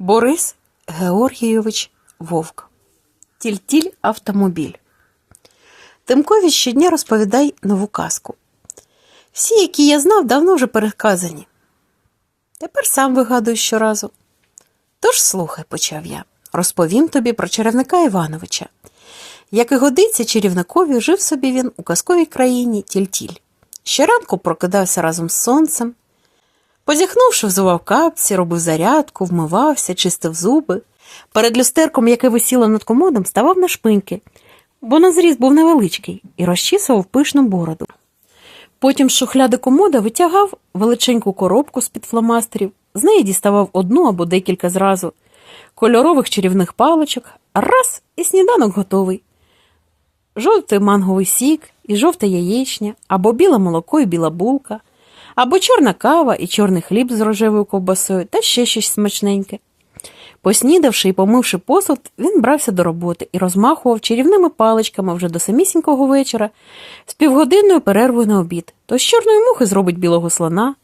Борис Георгійович Вовк. Тільтіль автомобіль. Тимкові щодня розповідай нову казку. Всі, які я знав, давно вже переказані. Тепер сам вигадую щоразу. Тож слухай, почав я, розповім тобі про чарівника Івановича. Як і годиться чарівникові, жив собі він у казковій країні Тільтіль. Щоранку прокидався разом з сонцем, Позіхнувши, взував капці, робив зарядку, вмивався, чистив зуби. Перед люстерком, яке висіло над комодом, ставав на шпиньки, бо на зріз був невеличкий, і розчісував пишну бороду. Потім з шухляди комода витягав величеньку коробку з-під фломастерів, з неї діставав одну або декілька зразу, кольорових чарівних паличок, раз і сніданок готовий. Жовтий манговий сік і жовта яєчня, або біле молоко і біла булка, або чорна кава і чорний хліб з рожевою ковбасою та ще щось смачненьке. Поснідавши і помивши посуд, він брався до роботи і розмахував чарівними паличками вже до самісінького вечора з півгодинною перервою на обід. То з чорної мухи зробить білого слона.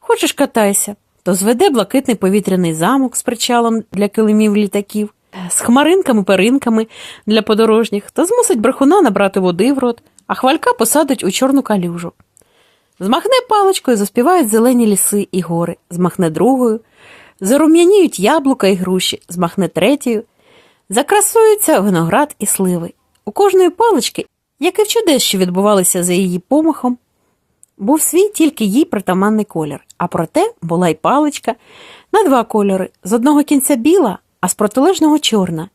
Хочеш катайся, то зведе блакитний повітряний замок з причалом для килимів літаків, з хмаринками-перинками для подорожніх, то змусить брехуна набрати води в рот, а хвалька посадить у чорну калюжу. Змахне паличкою, заспівають зелені ліси і гори, змахне другою, зарум'яніють яблука і груші, змахне третьою, закрасуються виноград і сливи. У кожної палички, як і в чудес, що відбувалися за її помахом, був свій тільки їй притаманний колір, а проте була й паличка на два кольори: з одного кінця біла, а з протилежного чорна.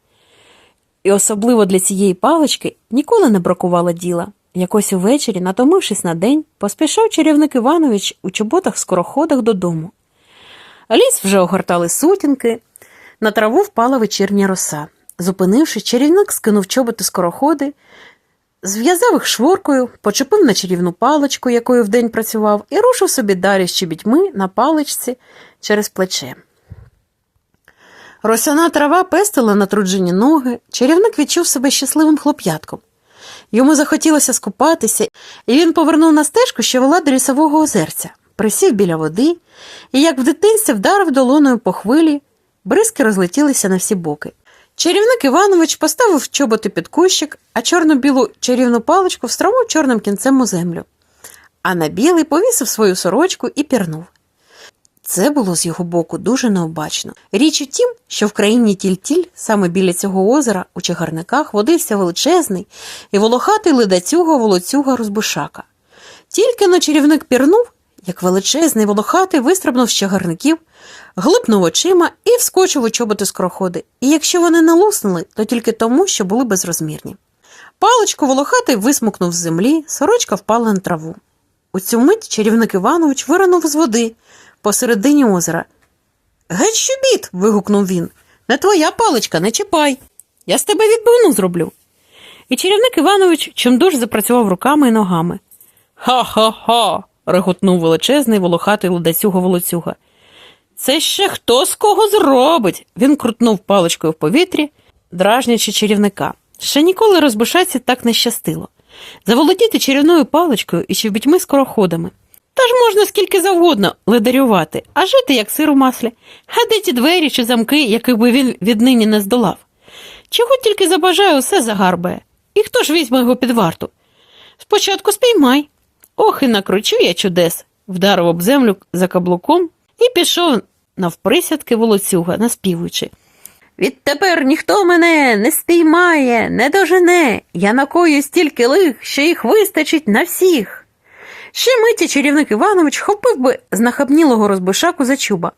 І особливо для цієї палички ніколи не бракувало діла. Якось увечері, натомившись на день, поспішав чарівник Іванович у чоботах скороходах додому. Ліс вже огортали сутінки, на траву впала вечірня роса. Зупинившись, чарівник скинув чоботи скороходи, зв'язав їх шворкою, почепив на чарівну паличку, якою вдень працював, і рушив собі далі з чобітьми на паличці через плече. Росяна трава пестила на труджині ноги, чарівник відчув себе щасливим хлоп'ятком. Йому захотілося скупатися, і він повернув на стежку, що вела до лісового озерця, присів біля води і, як в дитинстві, вдарив долоною по хвилі, бризки розлетілися на всі боки. Чарівник Іванович поставив чоботи під кущик, а чорно-білу чарівну паличку встромив чорним кінцем у землю, а на білий повісив свою сорочку і пірнув. Це було з його боку дуже необачно. Річ у тім, що в країні Тільтіль, саме біля цього озера, у чагарниках, водився величезний і волохатий ледацюга волоцюга розбишака. Тільки но чарівник пірнув, як величезний волохатий вистрибнув з чагарників, глипнув очима і вскочив у чоботи скороходи. І якщо вони не луснули, то тільки тому, що були безрозмірні. Паличку волохатий висмукнув з землі, сорочка впала на траву. У цю мить чарівник Іванович виринув з води посередині озера. Геть щубіт. вигукнув він. Не твоя паличка, не чіпай. Я з тебе відбивну зроблю. І чарівник Іванович чимдуж запрацював руками і ногами. Ха-ха-ха. реготнув величезний волохатий ледацюга волоцюга. Це ще хто з кого зробить. Він крутнув паличкою в повітрі, дражнячи чарівника. Ще ніколи розбишаці так не щастило. Заволодіти чарівною паличкою і чобітьми скороходами. Та ж можна скільки завгодно ледарювати, а жити як сир у маслі, а де ті двері чи замки, яких би він віднині не здолав. Чого тільки забажає, усе загарбає. І хто ж візьме його під варту? Спочатку спіймай. Ох, і накручу я чудес, вдарив об землю за каблуком і пішов навприсядки волоцюга, наспівуючи. Відтепер ніхто мене не спіймає, не дожене. Я накою стільки лих, що їх вистачить на всіх. Ще миті чарівник Іванович хопив би знахабнілого розбишаку за чуба,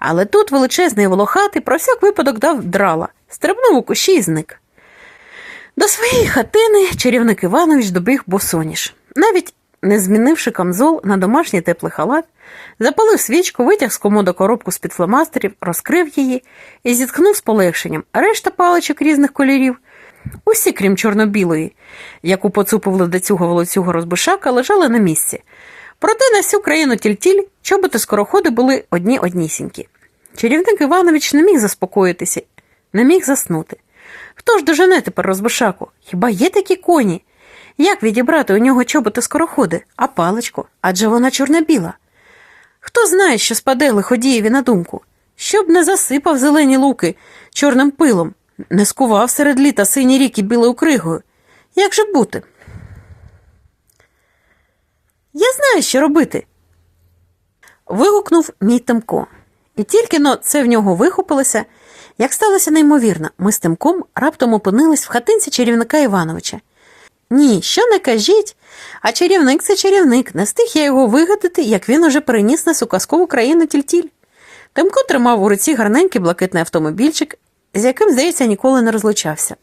але тут величезний волохатий про всяк випадок дав драла, стрибнув у кущі і зник. До своєї хатини чарівник Іванович добіг босоніж. Навіть не змінивши камзол на домашній теплий халат, запалив свічку, витяг з комода коробку з-під фломастерів, розкрив її і зіткнув з полегшенням. Решта паличок різних кольорів, усі, крім чорно-білої, яку поцупив ледацюга волоцюга розбишака, лежали на місці. Проте на всю країну тільтіль чоботи скороходи були одні однісінькі. Чарівник Іванович не міг заспокоїтися, не міг заснути. Хто ж дожене тепер розбишаку? Хіба є такі коні? Як відібрати у нього чоботи скороходи, а паличку? Адже вона чорно-біла. Хто знає, що спаде лиходієві на думку? щоб не засипав зелені луки чорним пилом, не скував серед літа сині ріки білою кригою. Як же бути? Я знаю, що робити. Вигукнув мій Тимко. І тільки но це в нього вихопилося, як сталося неймовірно, ми з Тимком раптом опинились в хатинці чарівника Івановича. Ні, що не кажіть, а чарівник це чарівник. Не встиг я його вигадати, як він уже переніс нас у казкову країну тільтіль. Тимко тримав у руці гарненький блакитний автомобільчик, з яким, здається, ніколи не розлучався.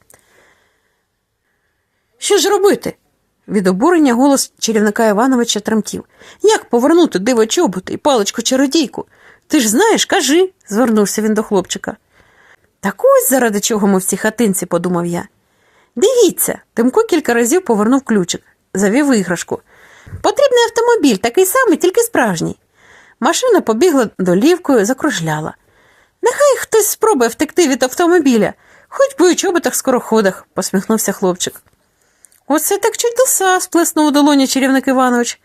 Що ж робити? Від обурення голос чарівника Івановича тремтів. Як повернути диво чоботи і паличку чародійку? Ти ж знаєш, кажи, звернувся він до хлопчика. Так ось заради чого ми в цій хатинці, подумав я. Дивіться, Тимко кілька разів повернув ключик, завів іграшку. Потрібний автомобіль, такий самий, тільки справжній. Машина побігла долівкою, закружляла. Нехай хтось спробує втекти від автомобіля, хоч би у чоботах скороходах, посміхнувся хлопчик. Оце так чудеса, сплеснув у долоні чарівник Іванович.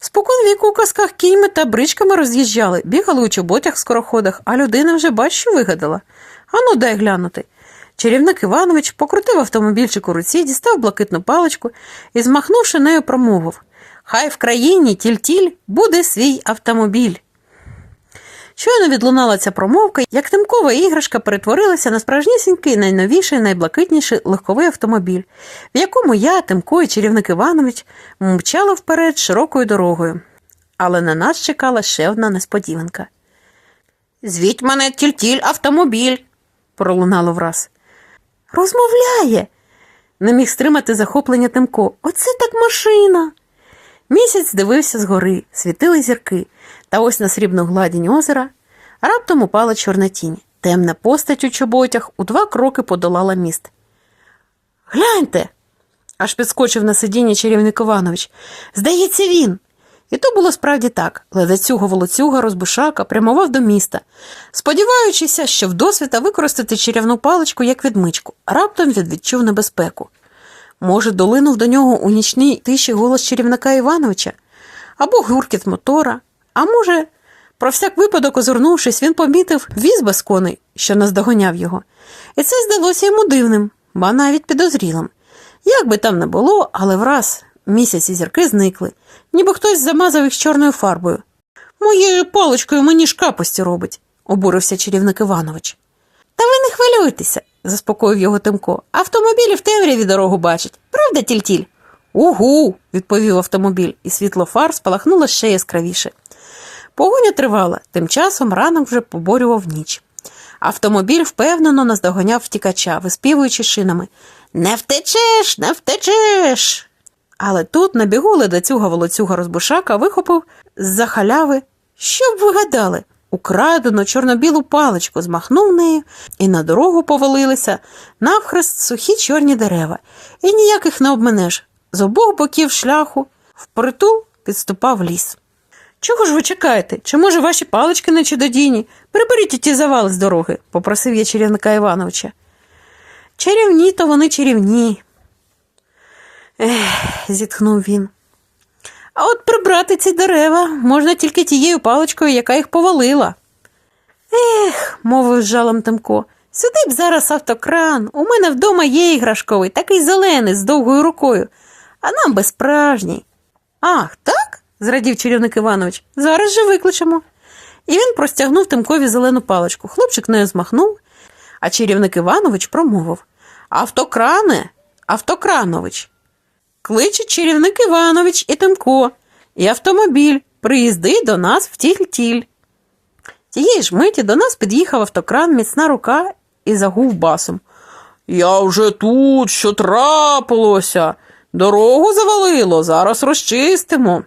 Спокон віку у казках кіньми та бричками роз'їжджали, бігали у чоботях скороходах, а людина вже бач, що вигадала. Ану, дай глянути. Чарівник Іванович покрутив автомобільчик у руці, дістав блакитну паличку і, змахнувши нею, промовив Хай в країні тіль-тіль буде свій автомобіль. Щойно відлунала ця промовка, як тимкова іграшка перетворилася на справжнісінький, найновіший, найблакитніший легковий автомобіль, в якому я, Тимко і чарівник Іванович мчали вперед широкою дорогою. Але на нас чекала ще одна несподіванка. Звіть мене тіль-тіль автомобіль, пролунало враз. Розмовляє. Не міг стримати захоплення Тимко. Оце так машина. Місяць дивився згори, світили зірки, та ось на срібну гладінь озера раптом упала чорна тінь. Темна постать у чоботях у два кроки подолала міст. Гляньте. аж підскочив на сидіння чарівник Іванович. Здається, він. І то було справді так. Ледацюга волоцюга розбишака прямував до міста, сподіваючися, що вдосвіта використати чарівну паличку як відмичку, раптом він відчув небезпеку. Може, долинув до нього у нічній тиші голос чарівника Івановича або гуркіт мотора, а може, про всяк випадок, озирнувшись, він помітив віз без коней, що наздоганяв його. І це здалося йому дивним, ба навіть підозрілим. Як би там не було, але враз місяць і зірки зникли, ніби хтось замазав їх чорною фарбою. Моєю паличкою мені ж капості робить, обурився чарівник Іванович. Та ви не хвилюйтеся, заспокоїв його Тимко. Автомобілі в темряві дорогу бачать. Правда, тільтіль? Угу, відповів автомобіль, і світло фар спалахнуло ще яскравіше. Погоня тривала, тим часом ранок вже поборював ніч. Автомобіль впевнено наздоганяв втікача, виспівуючи шинами Не втечеш, не втечеш. Але тут на бігу ледацюга волоцюга розбушака вихопив з-за халяви. Що б ви гадали? Украдену чорно-білу паличку змахнув нею, і на дорогу повалилися навхрест сухі чорні дерева, і ніяких не обминеш. З обох боків шляху впритул підступав ліс. Чого ж ви чекаєте? Чи може ваші палички не чудодійні? Приберіть ті завали з дороги, попросив я чарівника Івановича. Чарівні, то вони чарівні. Ех, зітхнув він. А от прибрати ці дерева можна тільки тією паличкою, яка їх повалила. Ех, мовив з жалом Тимко, сюди б зараз автокран. У мене вдома є іграшковий, такий зелений, з довгою рукою, а нам би справжній. Ах, так? зрадів чарівник Іванович. Зараз же викличемо. І він простягнув Тимкові зелену паличку. Хлопчик нею змахнув, а чарівник Іванович промовив Автокране, автокранович. Кличе чарівник Іванович і Тимко, і автомобіль. Приїзди до нас в тіль-тіль. Тієї ж миті до нас під'їхав автокран, міцна рука і загув басом. Я вже тут, що трапилося. Дорогу завалило, зараз розчистимо.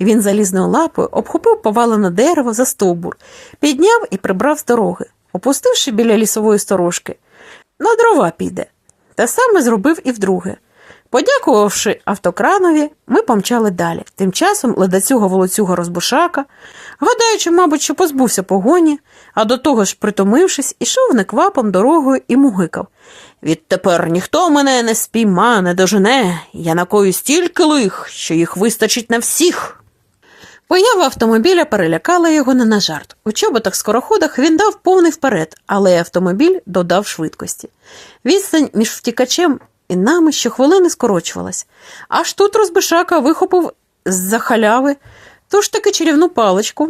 Він залізною лапою обхопив повалене дерево за стовбур, підняв і прибрав з дороги, опустивши біля лісової сторожки. На дрова піде. Те саме зробив і вдруге. Подякувавши автокранові, ми помчали далі. Тим часом ледацюга волоцюга розбушака, гадаючи, мабуть, що позбувся погоні, а до того ж, притомившись, ішов неквапом дорогою і мугикав. Відтепер ніхто мене не спійма, не дожене, я накою стільки лих, що їх вистачить на всіх. Поява автомобіля перелякала його не на жарт. У чоботах скороходах він дав повний вперед, але автомобіль додав швидкості. Відстань між втікачем і нами щохвилини скорочувалась. Аж тут розбишака вихопив з-за халяви ту таки чарівну паличку.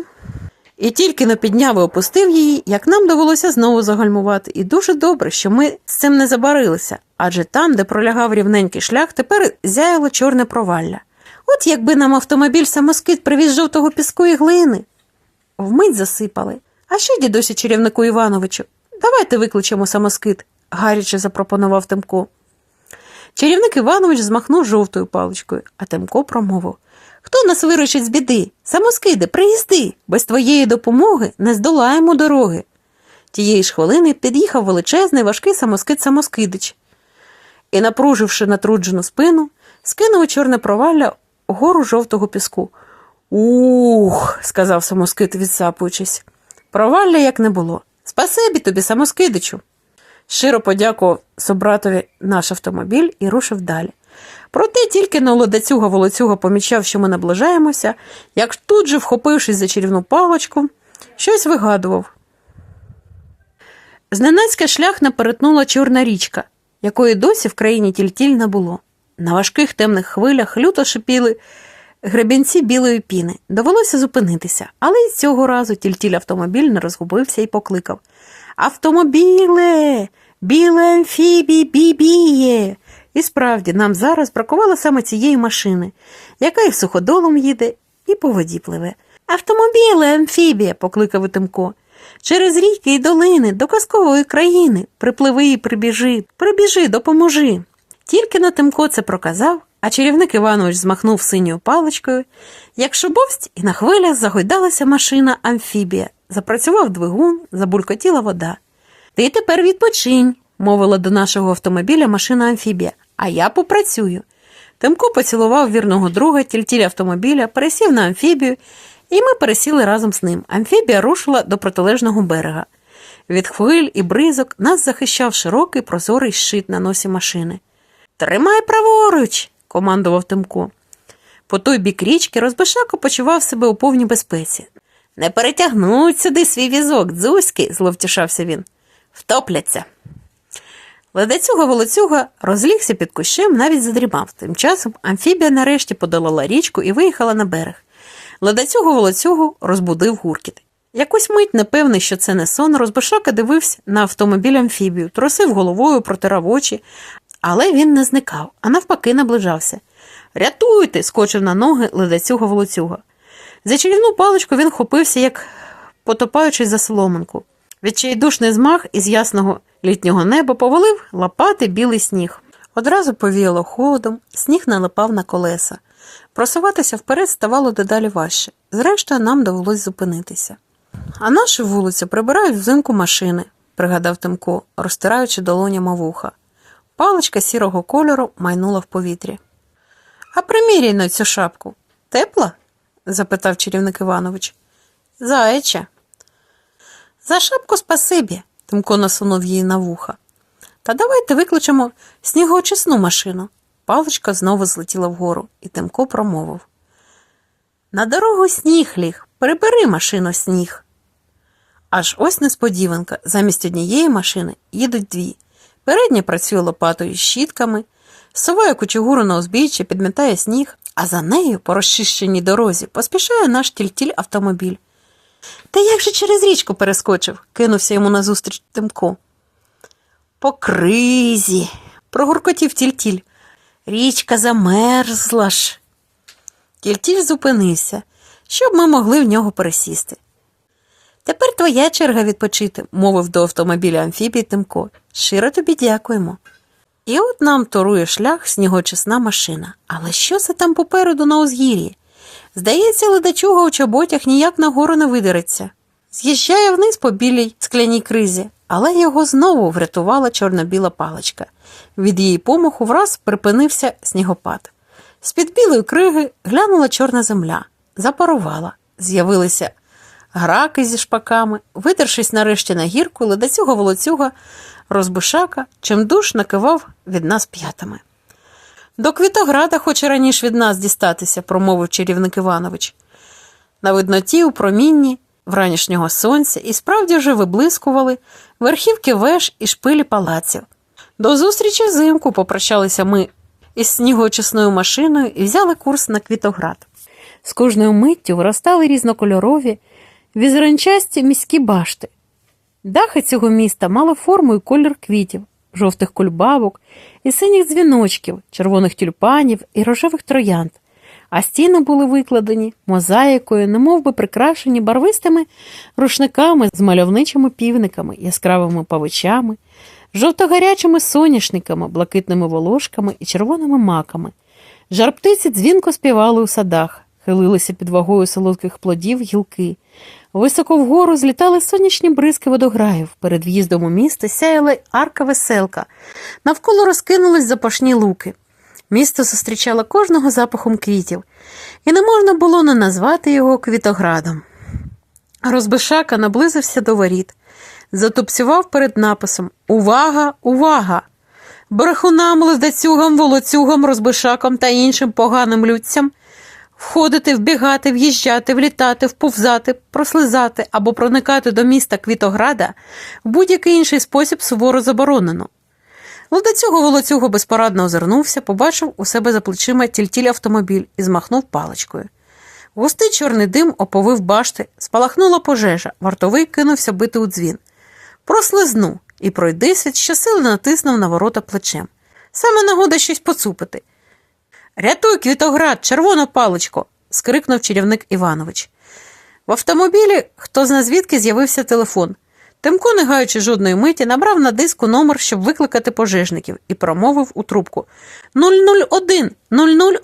І тільки но підняв і опустив її, як нам довелося знову загальмувати. І дуже добре, що ми з цим не забарилися, адже там, де пролягав рівненький шлях, тепер зяяло чорне провалля. От якби нам автомобіль самоскид привіз жовтого піску і глини. Вмить засипали. А що, дідусю чарівнику Івановичу? Давайте викличемо самоскид, гаряче запропонував Тимко. Чарівник Іванович змахнув жовтою паличкою, а Тимко промовив Хто нас виручить з біди? Самоскиди, приїзди. Без твоєї допомоги не здолаємо дороги. Тієї ж хвилини під'їхав величезний важкий самоскид самоскидич і, напруживши натруджену спину, скинув чорне провалля гору жовтого піску. Ух, сказав самоскид, відсапуючись. Провалля як не було. Спасибі тобі, самоскидичу. Щиро подякував собратові наш автомобіль і рушив далі. Проте тільки на лодацюга волоцюга помічав, що ми наближаємося, як тут же, вхопившись за чарівну палочку, щось вигадував. Зненацька шлях не перетнула чорна річка, якої досі в країні тільтіль не було. На важких темних хвилях люто шипіли гребінці білої піни. Довелося зупинитися, але й цього разу тільтіль автомобіль не розгубився і покликав Автомобіле, біле амфібі, бібіє. І справді, нам зараз бракувало саме цієї машини, яка і суходолом їде, і по воді пливе. Автомобіле, амфібія, покликав Тимко. Через ріки і долини до казкової країни. Припливи і прибіжи, прибіжи, допоможи. Тільки на Тимко це проказав, а чарівник Іванович змахнув синьою паличкою, як шубовсть, і на хвилях загойдалася машина амфібія. Запрацював двигун, забулькотіла вода. Ти тепер відпочинь, мовила до нашого автомобіля машина амфібія, а я попрацюю. Тимко поцілував вірного друга, тільтіль автомобіля, пересів на амфібію, і ми пересіли разом з ним. Амфібія рушила до протилежного берега. Від хвиль і бризок нас захищав широкий прозорий щит на носі машини. Тримай праворуч, командував Тимко. По той бік річки Розбишако почував себе у повній безпеці. Не перетягнуть сюди свій візок, дзузьки, зловтішався він. Втопляться. Ледацюга волоцюга розлігся під кущем, навіть задрімав. Тим часом амфібія нарешті подолала річку і виїхала на берег. Ледацюгу волоцюгу розбудив гуркіт. Якусь мить, непевний, що це не сон, Розбишака дивився на автомобіль амфібію, трусив головою, протирав очі, але він не зникав, а навпаки наближався. Рятуйте! скочив на ноги ледацюга волоцюга. За чарівну паличку він хопився, як потопаючись за соломинку. Відчайдушний змах із ясного літнього неба повалив лопати білий сніг. Одразу повіяло холодом, сніг налипав на колеса. Просуватися вперед ставало дедалі важче. Зрештою, нам довелось зупинитися. А нашу вулицю прибирають взимку машини, пригадав Тимко, розтираючи долонями вуха. Паличка сірого кольору майнула в повітрі. А приміряй на цю шапку. Тепла? запитав чарівник Іванович. Заяча. За шапку спасибі, Тимко насунув її на вуха. Та давайте викличемо снігоочисну машину. Паличка знову злетіла вгору, і Тимко промовив. На дорогу сніг ліг, прибери машину сніг. Аж ось несподіванка, замість однієї машини їдуть дві. Передня працює лопатою з щітками, соває кучугуру на узбіччя, підмітає сніг, а за нею, по розчищеній дорозі, поспішає наш тільтіль автомобіль. Та як же через річку перескочив, кинувся йому назустріч Тимко. По кризі, прогуркотів тільтіль. Річка замерзла ж. Тільтіль зупинився, щоб ми могли в нього пересісти. Тепер твоя черга відпочити, мовив до автомобіля амфібії Тимко. Щиро тобі дякуємо. І от нам торує шлях снігочисна машина. Але що це там попереду на узгір'ї? Здається, ледачуга у чоботях ніяк нагору не видереться. З'їжджає вниз по білій скляній кризі, але його знову врятувала чорно-біла паличка. Від її помаху враз припинився снігопад. З-під білої криги глянула чорна земля, запарувала, з'явилися граки зі шпаками, видершись нарешті на гірку, ледацюга волоцюга розбишака, чимдуж накивав від нас п'ятами. До Квітограда хоче раніше від нас дістатися, промовив чарівник Іванович. На видноті у промінні вранішнього сонця і справді вже виблискували верхівки веж і шпилі палаців. До зустрічі взимку попрощалися ми із снігоочисною машиною і взяли курс на Квітоград. З кожною миттю виростали різнокольорові, візеранчасті міські башти. Дахи цього міста мали форму і колір квітів, жовтих кульбабок і синіх дзвіночків, червоних тюльпанів і рожевих троянд, а стіни були викладені мозаїкою, немов би прикрашені барвистими рушниками з мальовничими півниками, яскравими павичами, жовто-гарячими соняшниками, блакитними волошками і червоними маками. Жарптиці дзвінко співали у садах, хилилися під вагою солодких плодів гілки. Високо вгору злітали сонячні бризки водограїв. Перед в'їздом у місто сяяла арка веселка. Навколо розкинулись запашні луки. Місто зустрічало кожного запахом квітів, і не можна було не назвати його квітоградом. Розбишака наблизився до воріт, затупцював перед написом Увага, увага! Брехунам, лиздацюгам, волоцюгам, розбишакам та іншим поганим людцям входити, вбігати, в'їжджати, влітати, вповзати, прослизати або проникати до міста Квітограда в будь-який інший спосіб суворо заборонено. Ледацюго волоцюго безпорадно озирнувся, побачив у себе за плечима тільтіль автомобіль і змахнув паличкою. Густий чорний дим оповив башти, спалахнула пожежа, вартовий кинувся бити у дзвін. Прослизну і пройдисвіт щосили натиснув на ворота плечем. Саме нагода щось поцупити. Рятуй, Квітоград, червону паличко. скрикнув чарівник Іванович. В автомобілі, хто зна звідки з'явився телефон. Тимко, не гаючи жодної миті, набрав на диску номер, щоб викликати пожежників, і промовив у трубку 001,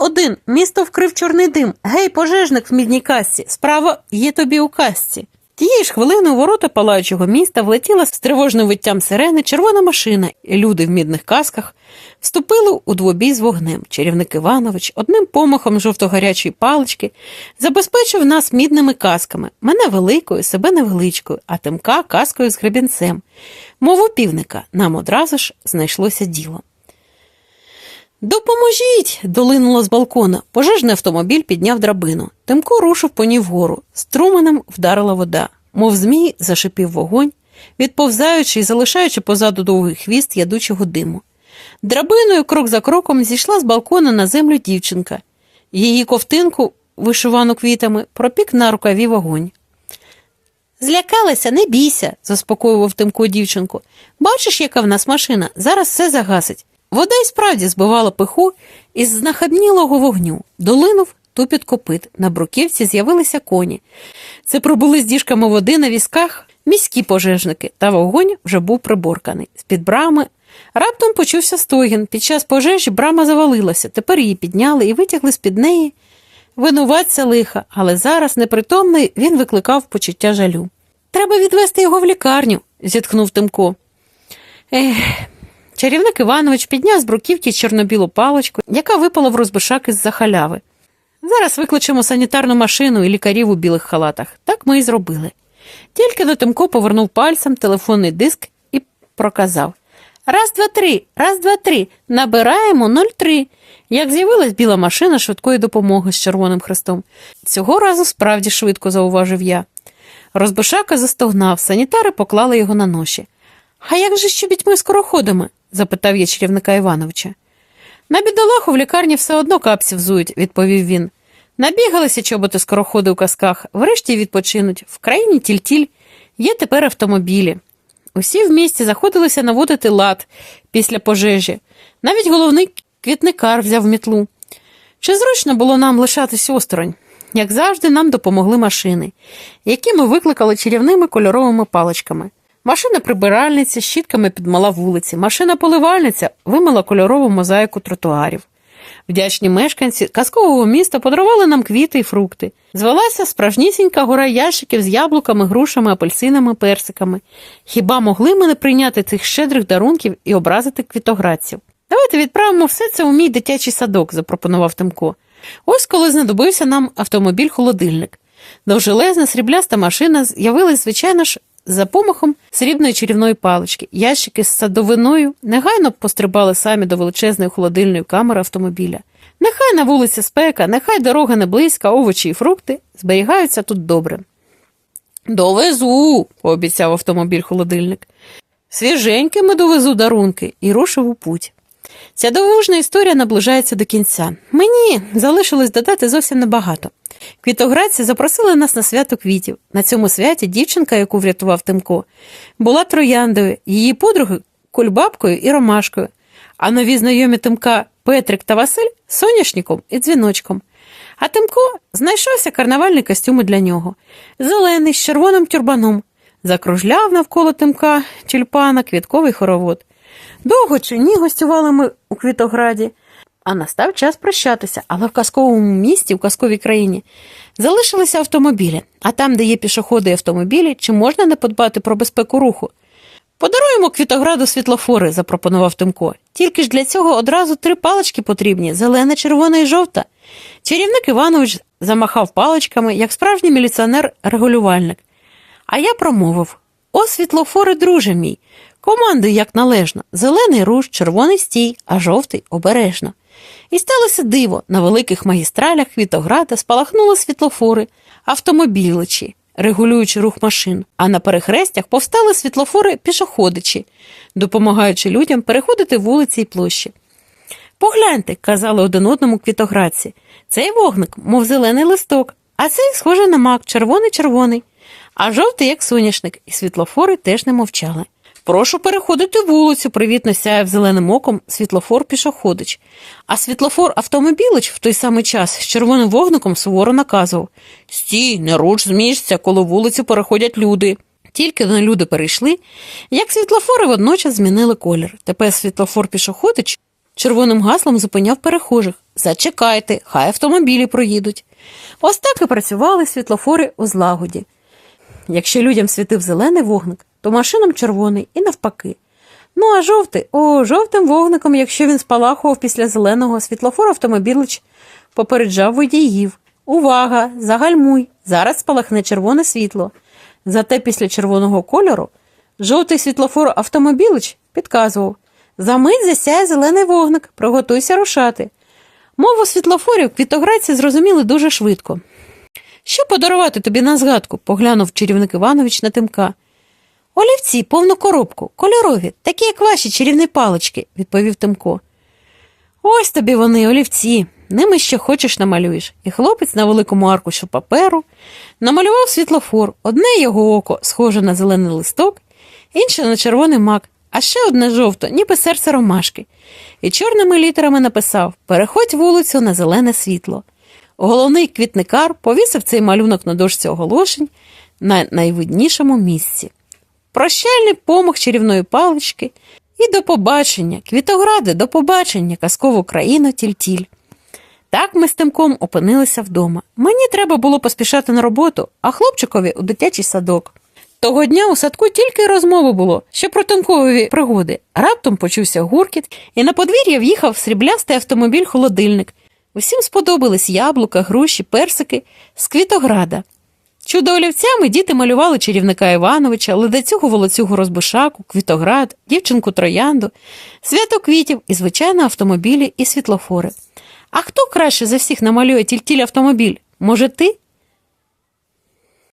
001, місто вкрив чорний дим. Гей, пожежник в мідній касці, справа є тобі у касці. Тієї ж хвилини у ворота палаючого міста влетіла з тривожним виттям сирени червона машина, і люди в мідних касках вступили у двобій з вогнем. Чарівник Іванович одним помахом жовто-гарячої палички забезпечив нас мідними касками, мене великою, себе невеличкою, а тимка каскою з гребінцем. Мову півника нам одразу ж знайшлося діло. Допоможіть. долинуло з балкона. Пожежний автомобіль підняв драбину. Тимко рушив по ній вгору. Струменем вдарила вода. Мов змій, зашипів вогонь, відповзаючи і залишаючи позаду довгий хвіст ядучого диму. Драбиною крок за кроком зійшла з балкона на землю дівчинка. Її ковтинку, вишивану квітами, пропік на рукаві вогонь. Злякалася, не бійся, заспокоював Тимко дівчинку. Бачиш, яка в нас машина, зараз все загасить. Вода й справді збивала пиху із знахабнілого вогню. Долинув тупіт копит. На бруківці з'явилися коні. Це пробули з діжками води на візках міські пожежники, та вогонь вже був приборканий. З-під брами раптом почувся стогін. Під час пожежі брама завалилася. Тепер її підняли і витягли з-під неї. Винуватця лиха, але зараз, непритомний, він викликав почуття жалю. Треба відвести його в лікарню, зітхнув Тимко. Ех, Чарівник Іванович підняв з бруківки чорно-білу паличку, яка випала в розбишак із-за халяви. Зараз викличемо санітарну машину і лікарів у білих халатах. Так ми і зробили. Тільки на Тимко повернув пальцем телефонний диск і проказав Раз, два, три, раз, два, три. Набираємо 03. Як з'явилась біла машина швидкої допомоги з Червоним Хрестом. Цього разу справді швидко зауважив я. Розбишака застогнав, санітари поклали його на ноші. А як же з чобітьми скороходами? запитав я чарівника Івановича. На бідолаху в лікарні все одно капці взують, відповів він. Набігалися чоботи скороходи у казках, врешті відпочинуть. В країні тільтіль є тепер автомобілі. Усі в місті заходилися наводити лад після пожежі. Навіть головний квітникар взяв мітлу. Чи зручно було нам лишатись осторонь? Як завжди, нам допомогли машини, які ми викликали чарівними кольоровими паличками. Машина прибиральниця щітками підмала вулиці, машина поливальниця вимила кольорову мозаїку тротуарів. Вдячні мешканці казкового міста подарували нам квіти і фрукти. Звелася справжнісінька гора ящиків з яблуками, грушами, апельсинами, персиками. Хіба могли ми не прийняти цих щедрих дарунків і образити квітоградців? Давайте відправимо все це у мій дитячий садок, запропонував Тимко. Ось коли знадобився нам автомобіль-холодильник. Довжелезна срібляста машина з'явилась, звичайно ж, за помахом срібної чарівної палички, ящики з садовиною негайно пострибали самі до величезної холодильної камери автомобіля. Нехай на вулиці спека, нехай дорога не близька, овочі і фрукти зберігаються тут добре. Довезу, пообіцяв автомобіль холодильник. Свіженькими довезу дарунки і рушив у путь. Ця довужна історія наближається до кінця. Мені залишилось додати зовсім небагато. Квітоградці запросили нас на свято квітів. На цьому святі дівчинка, яку врятував Тимко, була трояндою, її подруги кульбабкою і ромашкою, а нові знайомі Тимка Петрик та Василь соняшником і дзвіночком. А Тимко знайшовся карнавальний костюм для нього, зелений з червоним тюрбаном. Закружляв навколо Тимка тюльпана квітковий хоровод. Довго чи ні гостювали ми у Квітограді, а настав час прощатися, але в казковому місті, в казковій країні, залишилися автомобілі, а там, де є пішоходи і автомобілі, чи можна не подбати про безпеку руху? Подаруємо Квітограду світлофори, запропонував Тимко. Тільки ж для цього одразу три палички потрібні зелена, червона і жовта. Чарівник Іванович замахав паличками, як справжній міліціонер-регулювальник. А я промовив: О, світлофори, друже мій, командуй як належно, зелений руш, червоний стій, а жовтий обережно. І сталося диво на великих магістралях Квітограда спалахнули світлофори, автомобіличі, регулюючи рух машин, а на перехрестях повстали світлофори пішоходичі, допомагаючи людям переходити вулиці й площі. Погляньте, казали один одному квітоградці, цей вогник, мов зелений листок, а цей схожий на мак, червоний-червоний, а жовтий, як соняшник, і світлофори теж не мовчали. Прошу переходити вулицю, привітно сяяв зеленим оком світлофор пішоходич. А світлофор автомобілич в той самий час з червоним вогником суворо наказував Стій, не руч з місця, коли вулицю переходять люди. Тільки на люди перейшли, як світлофори водночас змінили колір. Тепер світлофор пішоходич червоним гаслом зупиняв перехожих. Зачекайте, хай автомобілі проїдуть. Ось так і працювали світлофори у злагоді. Якщо людям світив зелений вогник, то машинам червоний і навпаки. Ну а жовтий, о, жовтим вогником, якщо він спалахував після зеленого, світлофор автомобілич попереджав водіїв. Увага! Загальмуй! Зараз спалахне червоне світло. Зате після червоного кольору жовтий світлофор автомобілич підказував За мить засяє зелений вогник, приготуйся рушати. Мову світлофорів квітоградці зрозуміли дуже швидко. Що подарувати тобі на згадку? поглянув чарівник Іванович на тимка. Олівці, повну коробку, кольорові, такі, як ваші чарівні палички, відповів Тимко. Ось тобі вони, олівці, ними що хочеш намалюєш. І хлопець на великому аркушу паперу намалював світлофор, одне його око схоже на зелений листок, інше на червоний мак, а ще одне жовто, ніби серце ромашки. І чорними літерами написав Переходь вулицю на зелене світло. Головний квітникар повісив цей малюнок на дошці оголошень на найвиднішому місці. Прощальний помах чарівної палички і до побачення, квітогради, до побачення, казкову країну тіль-тіль. Так ми з Тимком опинилися вдома. Мені треба було поспішати на роботу, а хлопчикові у дитячий садок. Того дня у садку тільки розмови було, що про тимкові пригоди. Раптом почувся гуркіт, і на подвір'я в'їхав сріблястий автомобіль-холодильник. Усім сподобались яблука, груші, персики з квітограда. Чудо олівцями діти малювали чарівника Івановича, ледацюгу волоцюгу розбишаку, квітоград, дівчинку троянду, свято квітів і, звичайно, автомобілі і світлофори. А хто краще за всіх намалює тільтіль автомобіль? Може, ти?